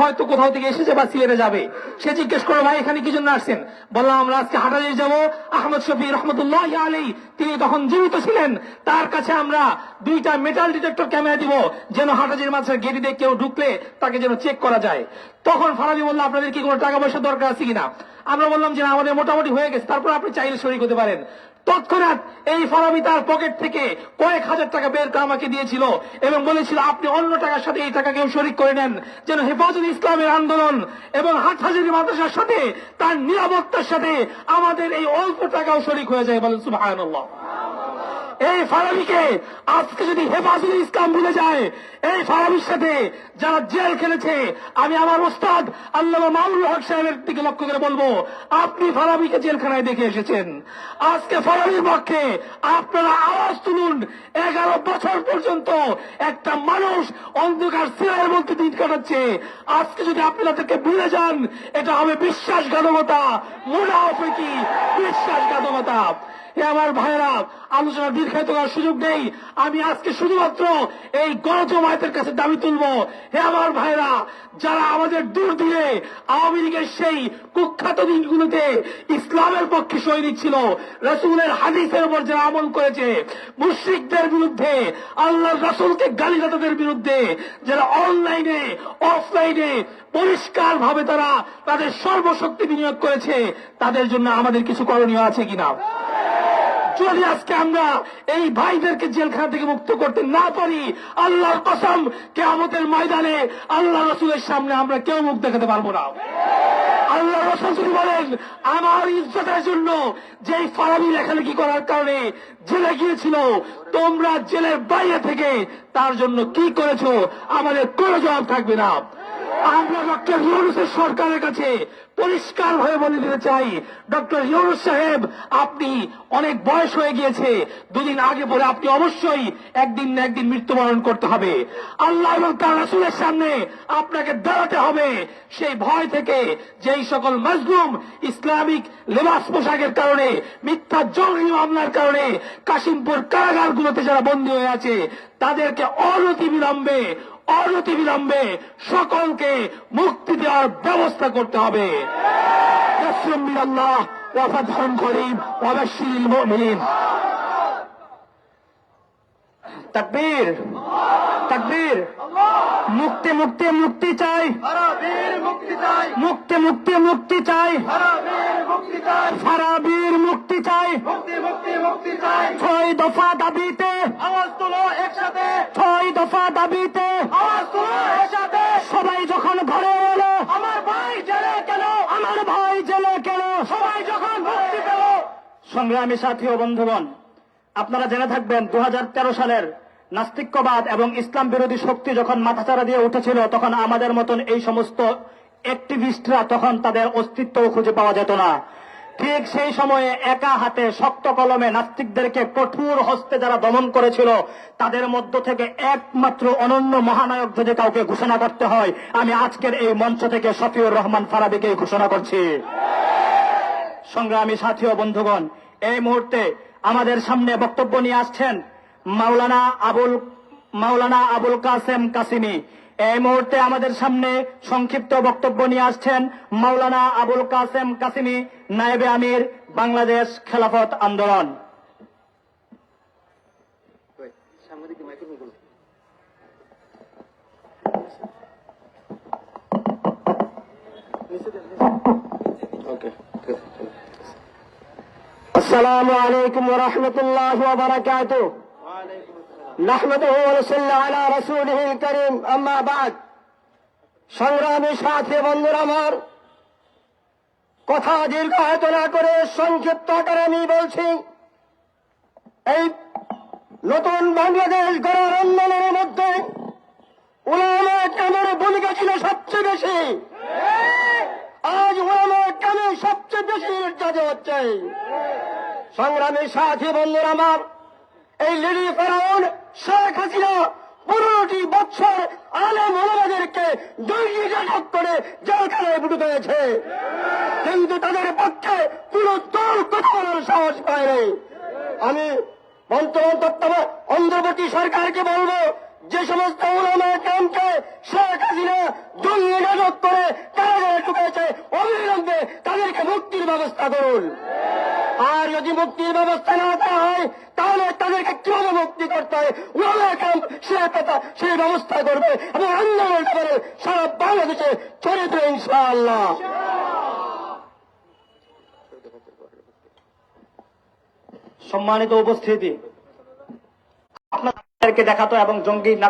হয়তো কোথাও থেকে এসেছে বা সিলেটে যাবে। সে জিজ্ঞেস করো ভাই, এখানে কি জন্য আসছেন? বললাম, আমরা আজকে হাটারে যাব। আহমদ শফি রহমতুল্লাহ আলী তিনি তখন জীবিত ছিলেন। তার কাছে আমরা দুইটা মেটাল ডিটেক্টর ক্যামেরা দিব, যেন হাটাজির মাঝে গেটি দিয়ে কেউ ঢুকলে তাকে যেন চেক করা যায়। তখন ফারাবি বলল, আপনাদের কি কোনো টাকা পয়সা দরকার আছে কিনা? আমরা বললাম যে আমাদের মোটামুটি হয়ে গেছে। তারপর আপনি চাইলে শরিক হতে পারেন। তৎক্ষণাৎ এই ফারাবি তার পকেট থেকে কয়েক হাজার টাকা বের করে আমাকে দিয়েছিল এবং বলেছিল, আপনি অন্য টাকার সাথে এই টাকা কেউ শরিক করে নেন যেন হেফাজত ইসলামের আন্দোলন এবং হাট হাজারি মাদ্রাসার সাথে তার নিরাপত্তার সাথে আমাদের এই অল্প টাকাও শরিক হয়ে যায়। বলেন সুবাহ এই ফারাবিকে আজকে যদি হেফাজুল ইসলাম ভুলে যায়, এই ফারাবির সাথে যারা জেল খেলেছে, আমি আমার ওস্তাদ আল্লাহ মামুল হক সাহেবের দিকে লক্ষ্য করে বলব, আপনি ফারাবিকে জেলখানায় দেখে এসেছেন। আজকে ফারাবির পক্ষে আপনারা আওয়াজ তুলুন, এগারো বছর পর্যন্ত একটা মানুষ অন্ধকার সিরায়ের মধ্যে দিন কাটাচ্ছে। আজকে যদি আপনি তাদেরকে ভুলে যান, এটা হবে বিশ্বাসঘাতকতা, মুনাফেকি, বিশ্বাসঘাতকতা। হে আমার ভাইরা আলোচনা দীর্ঘায়িত করার সুযোগ নেই। আমি আজকে শুধুমাত্র এই গণজমায়েতের কাছে দাবি তুলব। হে আমার ভাইরা যারা আমাদের দূর দিয়ে আওয়ামী লীগের সেই কুখ্যাত দিনগুলোতে ইসলামের পক্ষে সৈনিক ছিল, রসুলের হাদিসের উপর যারা আমল করেছে, মুশ্রিকদের বিরুদ্ধে আল্লাহ রসুলকে গালিগাতাদের বিরুদ্ধে, যারা অনলাইনে, অফলাইনে পরিষ্কার ভাবে তারা তাদের সর্বশক্তি বিনিয়োগ করেছে, তাদের জন্য আমাদের কিছু করণীয় আছে কিনা? যদি আজকে আমরা এই ভাইদেরকে জেলখানা থেকে মুক্ত করতে না পারি। আল্লাহর কসম, কেয়ামতের ময়দানে আল্লাহ রসুলের সামনে আমরা কেউ মুখ দেখাতে পারব না। আল্লাহ রসুল বলেন, আমার ইজ্জতের জন্য যেই ফারাবি লেখালেখি করার কারণে জেলে গিয়েছিল, তোমরা জেলের বাইরে থেকে তার জন্য কি করেছ? আমাদের কোনো জবাব থাকবে না। আমরা ডক্টর ইউনুসের সরকারের কাছে পরিষ্কার ভাবে বলে দিতে চাই, ডক্টর ইউনুস সাহেব, আপনি অনেক বয়স হয়ে গিয়েছে, দুদিন আগে পরে আপনি অবশ্যই একদিন না একদিন মৃত্যুবরণ করতে হবে। আল্লাহ এবং তার রাসুলের সামনে আপনাকে দাঁড়াতে হবে। সেই ভয় থেকে যেই সকল মজলুম ইসলামিক লেবাস পোশাকের কারণে, মিথ্যা জঙ্গি মামলার কারণে কাশিমপুর কারাগারগুলোতে যারা বন্দী হয়ে আছে, তাদেরকে অনতি বিলম্বে অনতি বিলম্বে সকলকে মুক্তি দেওয়ার ব্যবস্থা করতে হবে। নাসরুম মিনাল্লাহ করিম ওয়া মুমিনিন। তাকবীর তাকবীর। মুক্তি মুক্তি মুক্তি চাই। মুক্তি চাই। মুক্তি মুক্তি মুক্তি চাই। হারাবীর মুক্তি চাই। ফারাবির মুক্তি চাই। মুক্তি মুক্তি মুক্তি চাই। ছয় দফা দাবিতে আওয়াজ তুলো একসাথে ছয় দফা দাবিতে আওয়াজ তুলো একসাথে সবাই যখন ঘরে এলো আমার ভাই জেলে কেন আমার ভাই জেলে কেন সবাই যখন মুক্তি পেল, সংগ্রামী সাথী ও বন্ধুগণ, আপনারা জেনে থাকবেন দু হাজার তেরো সালের নাস্তিক্যবাদ এবং ইসলাম বিরোধী শক্তি যখন মাথাচাড়া দিয়ে উঠেছিল, তখন আমাদের মতন এই সমস্ত অ্যাক্টিভিস্টরা তখন তাদের অস্তিত্ব খুঁজে পাওয়া যেত না। ঠিক সেই সময়ে একা হাতে শক্ত কলমে নাস্তিকদেরকে কঠোর হস্তে যারা দমন করেছিল, তাদের মধ্য থেকে একমাত্র অনন্য মহানায়ক যদি কাউকে ঘোষণা করতে হয়, আমি আজকের এই মঞ্চ থেকে শফিউর রহমান ফারাবিকে ঘোষণা করছি। সংগ্রামী সাথী ও বন্ধুগণ, এই মুহূর্তে আমাদের সামনে বক্তব্য নিয়ে আসছেন মাওলানা আবুল মাওলানা আবুল কাসেম কাসিমি। এই মুহূর্তে আমাদের সামনে সংক্ষিপ্ত বক্তব্য নিয়ে আসছেন মাওলানা আবুল কাসেম কাসিমি, নায়েবে আমির, বাংলাদেশ খেলাফত আন্দোলন। السلام عليكم ورحمة الله وبركاته نحمده ونصلي على رسوله الكريم أما بعد সংগ্রামী সাথী বন্ধুরা আমার কথা দীর্ঘায়িত না করে সংক্ষিপ্ত আকারে আমি বলছি এই নতুন বাংলাদেশ গড়ার আন্দোলনের মধ্যে উলামা কেমন ভূমিকা ছিল সবচেয়ে বেশি আজ উলামা কেন সবচেয়ে বেশি নির্যাতিত হচ্ছে সংগ্রামী সাথী বন্ধুরা আমার, এই লিডি ফেরাউন, শেখ হাসিনা পনেরোটি বছর আলেম ওলামাদেরকে জঙ্গি নাটক করে জেলখানায় বুটুতে হয়েছে কিন্তু তাদের পক্ষে কোন দল কথা বলার সাহস পায়নি আমি তত্ত্বাবধায়ক অন্ধ্রবর্তী সরকারকে বলব, যে সমস্ত ক্যাম্পকে শেখ হাসিনা আটক করে কারাগারে ঢুকেছে, অবিলম্বে তাদেরকে মুক্তির ব্যবস্থা করুন। আর যদি মুক্তির ব্যবস্থা না করা হয়, তাহলে তাদেরকে কীভাবে মুক্তি করতে হয়? ওলামা ক্যাম্প সে কথা সেই ব্যবস্থা করবে এবং আন্দোলন করে সারা বাংলাদেশে দেবে ইনশাআল্লাহ। সম্মানিত উপস্থিতি, আপনাদেরকে দেখাতো এবং জঙ্গি নাটক